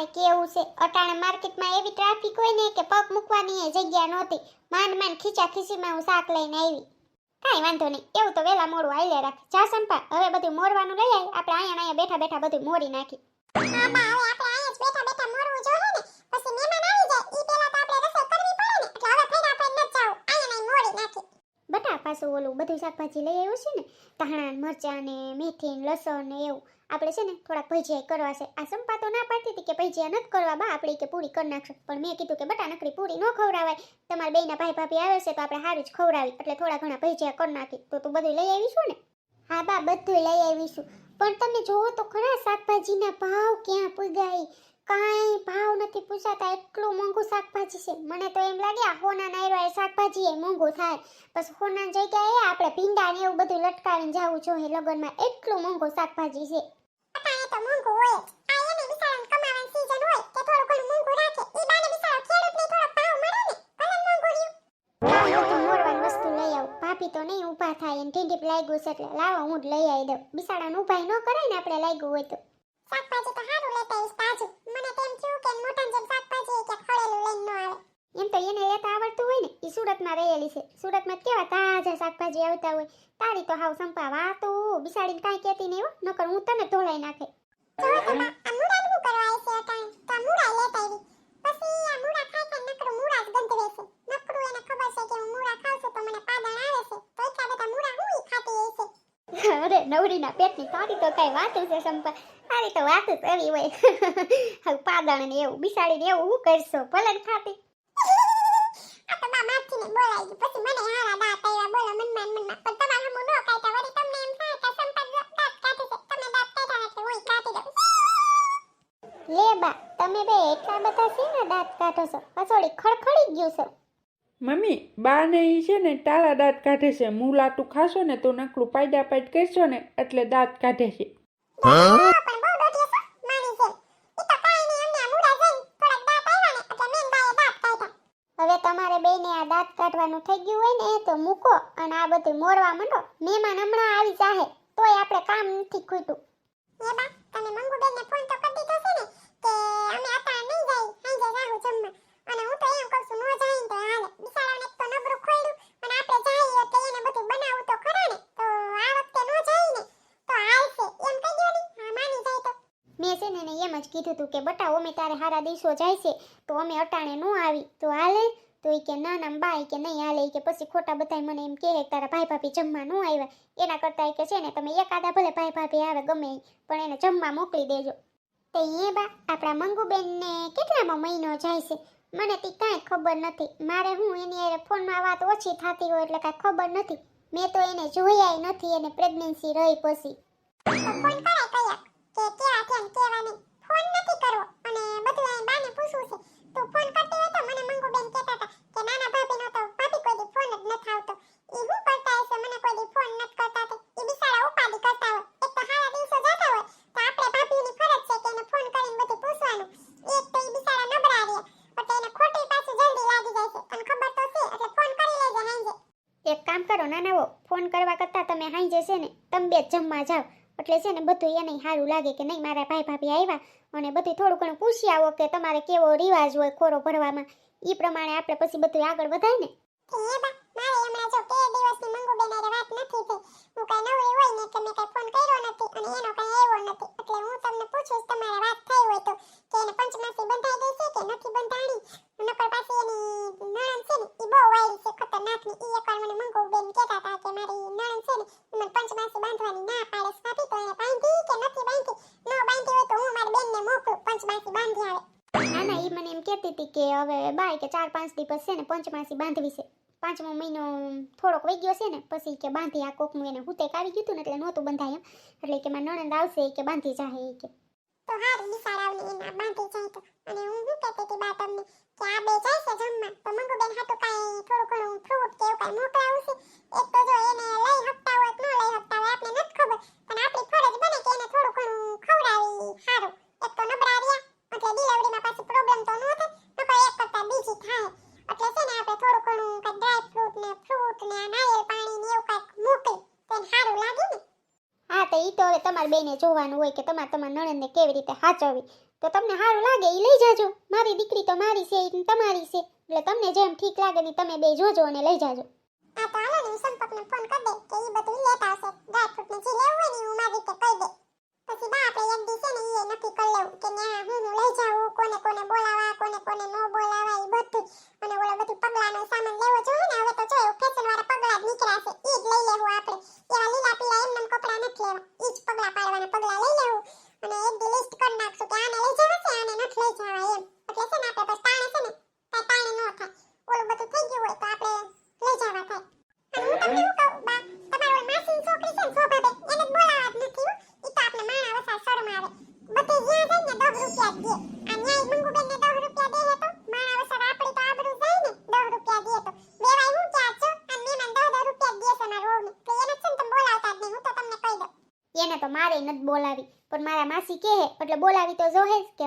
મારે કેવું છે? અટાણે માર્કેટમાં એવી ટ્રાફિક હોય ને કે પગ મૂકવાની જગ્યા નહોતી. માંડ માંડ ખીચા ખીચીમાં હું શાક લઈને આવી. કાંઈ વાંધો નહીં. એવું તો વહેલા મોડું આઈ રાખ. જા સંપા હવે બધું મોરવાનું લઈ આવી આપણે અહીંયા અહીંયા બેઠા બેઠા બધું મોરી નાખી. હા બા હવે આપણે અહીંયા જ બેઠા બેઠા મોરવું જોઈએ ને. પછી મહેમાન આવી જાય. ઈ પહેલા તો આપણે રસોઈ કરવી પડે ને. એટલે હવે ફેર આપણે ન જાવ અહીંયા નહીં મોરી નાખી. બટા પાછું ઓલું બધું શાકભાજી લઈ આવ્યું છે ને. ધાણા મરચાં ને મેથી લસણ ને એવું. આપણે છે ને થોડાક ભજીયા કરવા છે. આ સંપા તો ના પાડતી હતી કે ભજીયા નથી કરવા બા આપણે કે પૂરી કરી નાખશું. પણ મેં કીધું કે બટા નકરી પૂરી ન ખવડાવાય. તમારા બેના ભાઈ ભાભી આવે છે તો આપણે સારું જ ખવડાવી એટલે થોડા ઘણા ભજીયા કરી નાખી તો તું બધું લઈ આવીશું ને? હા બા બધું લઈ આવીશું. પણ તમે જોવો તો ખરા શાકભાજીના ભાવ ક્યાં પૂગાય? કાંઈ ભાવ નથી પૂછાતા. એટલું મોંઘું શાકભાજી છે. મને તો એમ લાગે આ હોના નાયરો શાકભાજી એ મોંઘું થાય. બસ હોના જગ્યાએ આપણે ભીંડા ને એવું બધું લટકાવીને જવું જોઈએ. લગનમાં એટલું મોંઘું શાકભાજી છે. તો મોંઘું હોય જ. આ એને બિચારાને કમાવાની સીઝન હોય કે થોડું ઘણું મોંઘું રાખે એ બાને બિચારો ખેડૂતને થોડો ભાવ મળે ને ભલે મોંઘું રહ્યું. તો મોરવાની વસ્તુ લઈ આવું. ભાભી તો નહીં ઊભા થાય એને ઢીંઢીપ લાગ્યું છે એટલે લાવો હું જ લઈ આવી દઉં. બિચારાને ઊભાઈ ન કરે ને આપણે લાગ્યું હોય તો. શાકભાજી તો સારું લેતા આવીશ તાજું મને તેમ થયું કે મોટાને જેમ શાકભાજી કે ખળેલું લઈને ન આવે. એમ તો એને લેતા આવડતું હોય ને એ સુરતમાં રહેલી છે. સુરતમાં કેવા તાજા શાકભાજી આવતા હોય. તારી તો હાવ સંપાવા તો બિસાડીને કાંઈ કહેતી નહીં હો નકર હું તને ધોળાઈ નાખે. અરે નવરીના પેટની તારી તો કઈ વાતું છે સંપા તારી તો વાત જ એવી હોય હવે પાદણ ને એવું બિસાડીને એવું હું કરશો ભલે ખાતી આ તો બા માથીને બોલાઈ ગઈ પછી મને હારા દાંત આવ્યા બોલો મનમાં મનમાં પણ તમારે હમું ન કાઢતા વળી તમને એમ થાય કે સંપા દાંત કાઢે છે તમે દાંત કાઢ્યા એટલે હું કાઢી દઉં લે બા તમે બે એટલા બધા શેના ને દાંત કાઢો છો. કસોડી ખડખડી ગયું છે. મમ્મી બા ને એ છે ને ટાળા દાંત કાઢે છે. મુલાટું ખાશો ને તો નકલું પાયદા પાયદ કરશો ને એટલે દાંત કાઢે છે. હવે તમારે દોઢી છે મારી છે ઈ તો કાઈ નહીં અમને આ મુડા જઈને થોડાક દાંત આવ્યા ને બેને આ દાંત કાઢવાનું થઈ ગયું હોય ને એ તો મૂકો અને આ બધું મોરવા માંડો. મહેમાન હમણાં આવી જાહે. તોય આપણે કામ નથી ખૂટ્યું. એ બા તમે મંગુબેનને ફોન તો કરી દીધો છે ને. કે અમે આતા નહીં જાય હાંજે રાહુ જમવા. અને હું તો એમ કહું છું, નો જાય તો હાલે. બિચારાને તો નબરું ખોયડું અને આપણે જઈએ તો એને બધું બનાવવું તો ખરા ને. તો આ વખતે નો જાય ને તો હાલશે. એમ કહી દો ને, હા, માની જાય તો. મેં છે ને એમ જ કીધું હતું કે, બટા, અમે તારે હારા દિવસો જાય છે, તો અમે અટાણે ન આવી. તો હાલે. તો એ કે, ના ના, બા કે, નહીં હાલે. કે, પછી ખોટા બધાય મને એમ કહે, તારા ભાઈ ભાભી જમવા ન આવ્યા. એના કરતાં કે છે ને, તમે એકાદા ભલે ભાઈ ભાભી આવે ગમે પણ એને જમવા મોકલી દેજો. તે એ બા આપણા મંગુબેનને કેટલામાં મહિનો જાય છે? મને તે કાંઈ ખબર નથી. મારે હું એની અરે ફોનમાં વાત ઓછી થતી હોય એટલે કાંઈ ખબર નથી. મેં તો એને જોયાય નથી, એને પ્રેગ્નન્સી રહી પછી. ફોન કરાય કયા કે ક્યાં છે ને કેવા નહીં ફોન નથી કરવો અને બધું અહીં બાને પૂછવું છે તું ફોન કરતી હોય તો મને મંગુબેન કહેતા હતા કે નાના ભાભીનો તો ભાભી કોઈ દી ફોન જ નથી આવતો ઈ હું કરતા હશે મને કોઈ દી ફોન નથી કરતા તે ઈ બિચારા ઉપાડી કરતા હોય એક તો હારા દિવસો જતા હોય તો આપણે ભાભીની ફરજ છે કે એને ફોન કરીને બધું પૂછવાનું એક તો ઈ બિચારા નબળા રહ્યા એટલે એને ખોટી પાછું જલ્દી લાગી જાય છે તને ખબર તો છે એટલે ફોન કરી લેજે હાંજે એક કામ કરો નાનાવો ફોન કરવા કરતાં તમે હાંજે છે ને તમે બે જમવા જાઓ એટલે છે ને બધું એને સારું લાગે કે નહીં, મારા ભાઈ ભાભી આવ્યા અને બધું થોડું ઘણું પૂછી આવો કે તમારે કેવો રિવાજ હોય ખોરો ભરવામાં. એ પ્રમાણે આપણે પછી બધું આગળ વધાય ને. ખતરનાકની ઈ એકવાર મને મંગુબેન કહેતા હતા કે મારી નણંદ છે ને ઈ બાંધવાની ના પાડે સ્વાતી તો એને બાંધી કે નથી બાંધી. ન બાંધી હોય તો હું મારી બેનને મોકલું પંચમાસી બાંધી આવે. ના ના ઈ મને એમ કહેતી હતી કે હવે બાય કે ચાર પાંચ દિવસ છે ને પંચમાસી બાંધવી છે. પાંચમો મહિનો થોડોક વહી ગયો છે ને પછી કે બાંધી આ કોકનું એને હુતેક આવી ગયું હતું ને એટલે નહોતું બંધાય એમ. એટલે કે મારા નણંદ આવશે કે બાંધી જાહે કે. તો હારી નિસારાવને એના બાંધી જાય તો. અને હું શું કહેતી હતી બા તમને કે આ બે જાય છે જમવા તો મંગુબેન હાટુ કાંઈ થોડું ઘણું ફ્રૂટ કે એવું કાંઈ મોકલાવું છે એક તો જો એને લઈ શકતા હોય કે ન લઈ શકતા હોય આપણે નથી ખબર પણ આપણી ફરજ બને કે એને થોડું ઘણું ખવડાવી સારું એક તો નબળા રહ્યા એટલે ડિલિવરીમાં પાછી પ્રોબ્લેમ તો ન થાય નકર એક કરતાં બીજી થાય એટલે છે ને આપણે થોડું ઘણું કાંઈક ડ્રાય ફ્રૂટ ને ફ્રૂટ ને નારિયેળ પાણી ને એવું કાંઈક મોકલી તો એને સારું લાગે ને હા તો ઈ તો હવે તમારે બેને જોવાનું હોય કે તમારે તમારા નણંદને કેવી રીતે સાચવવી તો તમને સારું લાગે એ લઈ જાજો. મારી દીકરી તો મારી છે તમારી છે. એટલે તમને જેમ ઠીક લાગે ને તમે બે જોજો અને લઈ જાજો. આ બધું અને ઓલો બધું પગલાનો સામાન લેવો નથી લેવા ઈ પગલા પાડવાના પગલા લઈ લેવું અને એક દી લિસ્ટ કરી નાખશું કે આને લઈ જવા છે, આને નથી લઈ જવા એમ. એટલે છે ને આપણે બસ તાણે છે ને, કાંઈ તાણે ન થાય. ઓલું બધું થઈ ગયું હોય તો આપણે લઈ જવા થાય. બા, તમારી માસીની છોકરી છે ને, શોભાબેન, એને જ નથી ઈ તો આપણે માણા વસા શરમ આવે બધે જ્યાં જાય ને દસ રૂપિયા જ દે. આ ન્યાય મંગુબેન ને દસ રૂપિયા દે તો માણા વસા મારે નથી બોલાવી. પણ મારા માસી કહે એટલે બોલાવી તો જોહે કે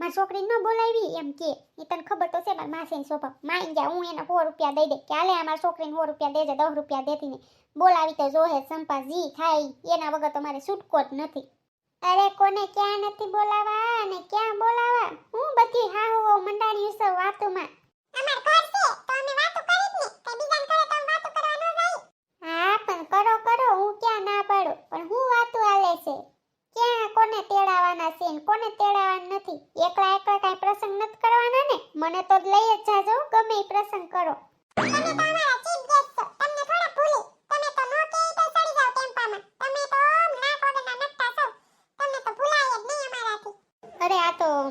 મારી છોકરીને ન બોલાવી, એમ કે એ તને ખબર તો છે, મારા માસીનો સ્વભાવ. માઈ ગયા હું એને સો રૂપિયા દઈ દે. કે હાલે, આ મારી છોકરીને સો રૂપિયા દેજે, દસ રૂપિયા દેતી ને બોલાવી તો જોહે સંપા જી થાય, એના વગર તો મારે છૂટકો જ નથી. અરે કોને ક્યાં નથી બોલાવા અને ક્યાં બોલાવા? હું બધી હા હો મંડાણી વિશે વાતોમાં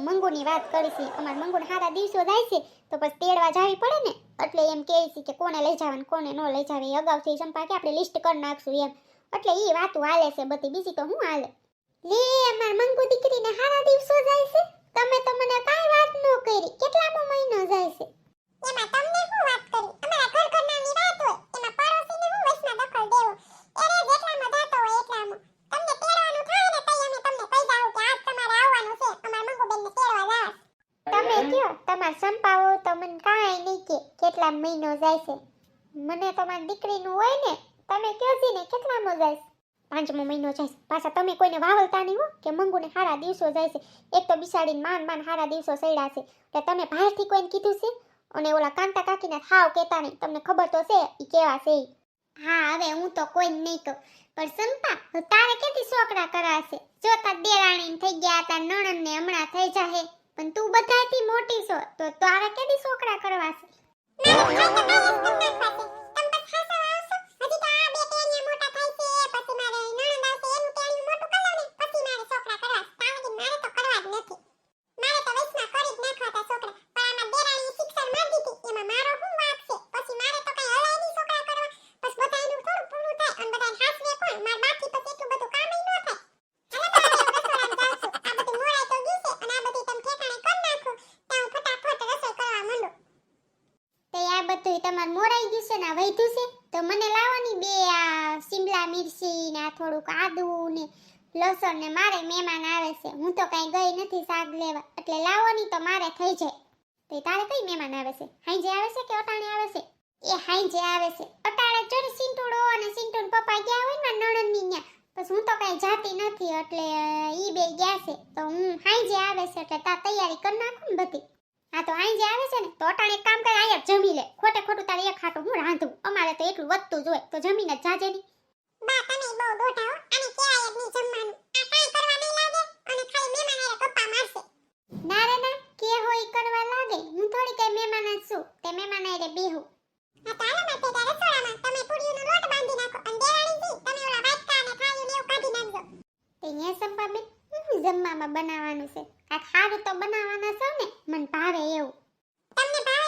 મંગુની વાત કરીશી. અમારા મંગુને સારા દિવસો જાય છે, તો પછી તેડવા જાવી પડે ને. એટલે એમ કહે છે કે કોને લઈ જવાનું કોને ન લઈ જાવે અગાઉથી સંપા કે આપણે લિસ્ટ કરી નાખશું એમ. એટલે એ વાતું હાલે છે બધી. બીજી તો હું હાલે? લે, અમાર મંગુ દીકરીને સારા દિવસો જાય છે. તમે તો મને કાઈ વાત ન કરી. કેટલામો મહિનો જાય છે? એમાં તમને શું વાત કરી? અમારા ઘર ઘરનાની વાત હોય એમાં પડોશીને હું વચમાં દખલ દેવો એને જેટલામાં જાતો હોય એટલામાં તમને તેડવાનું થાય ને તઈ અમે તમને કહી જાવ કે આજ તમારે આવવાનું છે અમાર મંગુબેનને તેડવા જાવ તમે કયો તમાર સંપાવો તો મને કાંઈ નહીં કે કેટલા મહિનો જાય છે? મને તમારી દીકરીનું હોય ને, તમે છી ને કેટલામો જાય પાંચમો મહિનો જાય પાછા તમે કોઈને વાવલતા નહીં હો કે મંગુને સારા દિવસો જાય છે. એક તો બિસાડીને માન માન સારા દિવસો સૈડા છે. એટલે તમે બહારથી કોઈને કીધું છે? અને ઓલા કાંતા કાકીને હાવ કહેતા નહીં. તમને ખબર તો છે એ કેવા છે હા, હવે હું તો કોઈ નહીં કહું. પણ સંપા તારે કેટલી છોકરા કરાશે જો તાર દેરાણી થઈ ગયા તાર નણંદ ને હમણાં થઈ જાહે. પણ તું બધાથી મોટી છો, તો તારે કેટલી છોકરા કરવાશે 妈妈我考一百二十分呢宝贝 મને બે આ શિમલા મિર્ચી ને આ થોડુંક આદું ને લસણ ને મારે મહેમાન આવે છે. હું તો કાંઈ ગઈ નથી શાક લેવા. એટલે લાવવાની તો મારે થઈ જાય. તો તારે કઈ મહેમાન આવે છે? હાંજે આવે છે કે અટાણે આવે છે? એ હાંજે આવે છે. અટાણે ને સિંટુડો અને સિંટુન પપ્પા ગયા હોય ને નણંદની ન્યા બસ હું તો કાંઈ જાતી નથી એટલે ઈ બે ગયા છે. તો હું હાંજે આવે છે એટલે તાર તૈયારી કરી નાખું ને બધી. હા તો અહીં જે આવે છે ને, તો અટાણે કામ કરે, અહીંયા જમી લે. ખોટે ખોટું તારે એક ખાટું હું રાંધું. તો એટલું વધતું જ હોય. તો જમીન જ જાજે ની બા તમે બહુ દોઢા હો. આને કહેવાય જ નહીં જમવાનું. આ કાઈ કરવા નહીં લાગે અને ખાલી મહેમાન હારે ગપ્પા મારશે. ના રે ના કે હોય કરવા લાગે. હું થોડી કઈ મહેમાન જ છું. તે મહેમાન હારે બેહું. હા તો હાલો માર રસોડામાં. તમે પૂરીઓનો લોટ બાંધી નાખો અને દેરાણીજી તમે ઓલા વાટકા અને થાળીઓ ને એવું કાઢી નાખજો. તે અહીંયા સંપા હું જમવામાં બનાવવાનું છે. આ ખારું તો બનાવવાના છો ને? મને ભાવે એવું. તમને ભાવે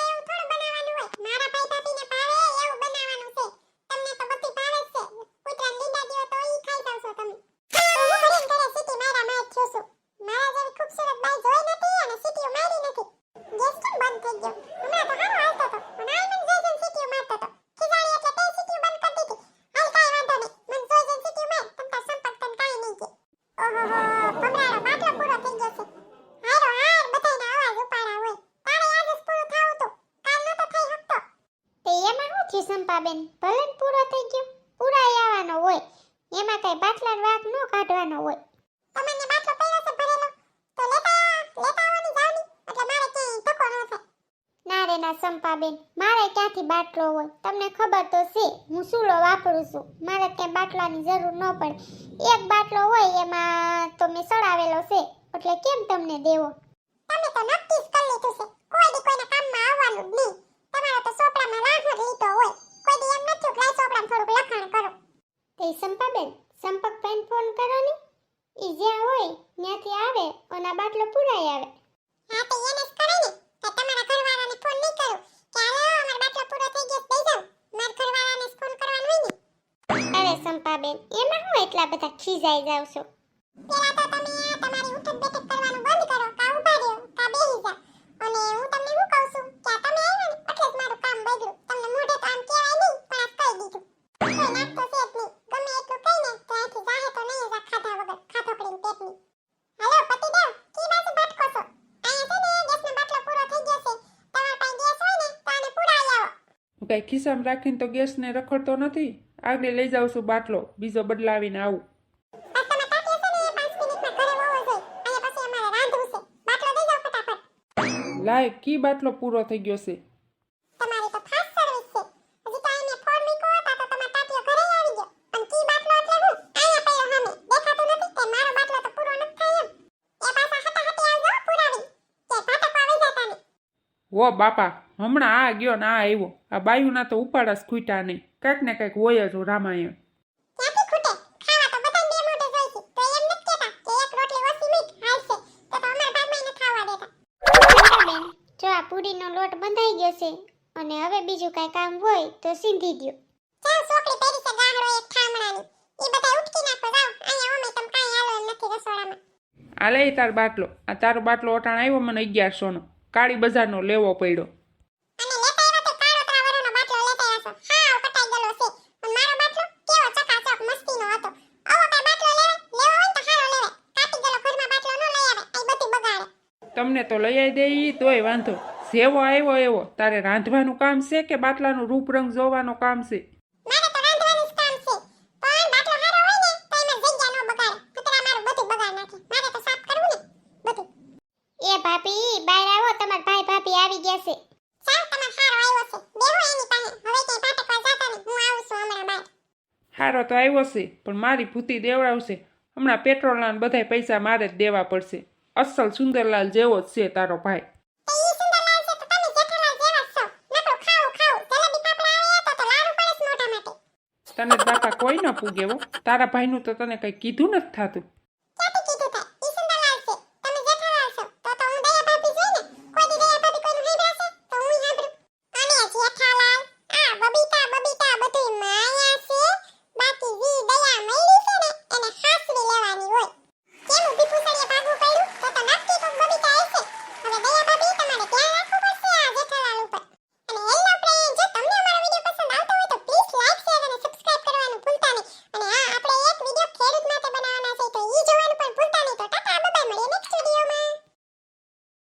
સંપાબેન ભલે પૂરો થઈ ગયો. પૂરાઈ આવવાનો હોય. એમાં કઈ બાટલા વાંક ન કાઢવાનો હોય. તમને બાટલો પડ્યો છે ભરેલો તો લેતા લેતા આવવાની જાવની. એટલે મારે ક્યાંય ધક્કો ન થાય. ના રે ના સંપાબેન મારે ક્યાંથી બાટલો હોય? તમને ખબર તો છે હું સૂળો વાપરું છું. મારે ક્યાંય બાટલાની જરૂર ન પડે. એક બાટલો હોય એમાં તો મેં સડાવેલો છે. એટલે કેમ તમને દેવો? તમે તો નક્કી જ કરી લીધું છે. કોઈ દી કોઈના કામમાં આવવાનું જ નહીં. તમારો તો સોપડામાં રાખ જ લીધો હોય. કોઈ દી એમ નથી કે લાય સોપડામાં થોડુંક લખાણ કરો. તે સંપાબેન સંપર્ક પેન ફોન કરો ને ઈ જ્યાં હોય ત્યાંથી આવે ઓના બાટલો પુરાઈ આવે. હા તો એને જ કરે ને. તો તમારા ઘરવાળાને ફોન નહીં કરો. કે હાલો અમારો બાટલો પૂરો થઈ ગયો દઈ જાઉં. મારા ઘરવાળાને ફોન કરવાનો હોય ને. અરે સંપાબેન એમાં હું એટલા બધા ખીજાઈ જાવ છો? પેલા તો તમે તમારી ઉઠક બેઠક કાંઈ ખિસ્સામાં રાખીને તો ગેસને રખડતો નથી. આગળ લઈ જાઉં છું બાટલો, બીજો બદલાવીને આવું. લાય, કી બાટલો પૂરો થઈ ગયો છે? વો બાપા હમણાં આ ગયો ને આ આવ્યો. આ બાયુના તો ઉપાડા જ ખૂટ્યા નહીં. કાંઈક ને કાંઈક હોય જ રામાયણ. ક્યાંથી ખૂટે. ખાવા તો બધાને બે મોઢે જોઈશે તો એમ નથી કહેતા કે એક રોટલી ઓછી મીઠ હાલશે. તો તો અમારા ભાગમાં એને ખાવા દેતા. સંપાબેન જો આ પૂરીનો લોટ બંધાઈ ગયો છે અને હવે બીજું કાંઈ કામ હોય તો સીંધી દો ચાલ સોકડી પહેરી છે ગાહડો એક ઠામણાની એ બધા ઉટકી નાખો જાવ અહીંયા ઓમે તમ કાંઈ હાલો એમ નથી રસોડામાં. આ લઈ તાર બાટલો. આ તારો બાટલો ઓટાણ આવ્યો મને અગિયારસોનો. કાળી બજારનો લેવો પડ્યો. તમને તો લઈ આવી દે એ તોય વાંધો. જેવો આવ્યો એવો. તારે રાંધવાનું કામ છે કે બાટલાનું રૂપરંગ જોવાનું કામ છે? મારે તો રાંધવાનું કામ છે. પણ બાટલો હારો હોય ને તો એમાં જગ્યા ન બગાડે. કૂતરા મારું બધું બગાડ નાખે. મારે તો સાફ કરવું ને બધું. એ ભાભી બહાર આવો. તમારા ભાઈ ભાભી આવી ગયા છે. ચાલ તમાર હારો આવ્યો છે. બેહો એની પાસે. હવે ક્યાંય ભાટકવા જાતા નહીં. હું આવું છું હમણાં બહાર. હારો તો આવ્યો છે પણ મારી ભૂતી દેવડાવશે. હમણાં પેટ્રોલના બધા બધાય પૈસા મારે જ દેવા પડશે. અસલ સુંદરલાલ જેવો જ છે તારો ભાઈ તને બાપા કોઈ ન પૂગેવો તારા ભાઈનું તો તને કંઈ કીધું નથી થતું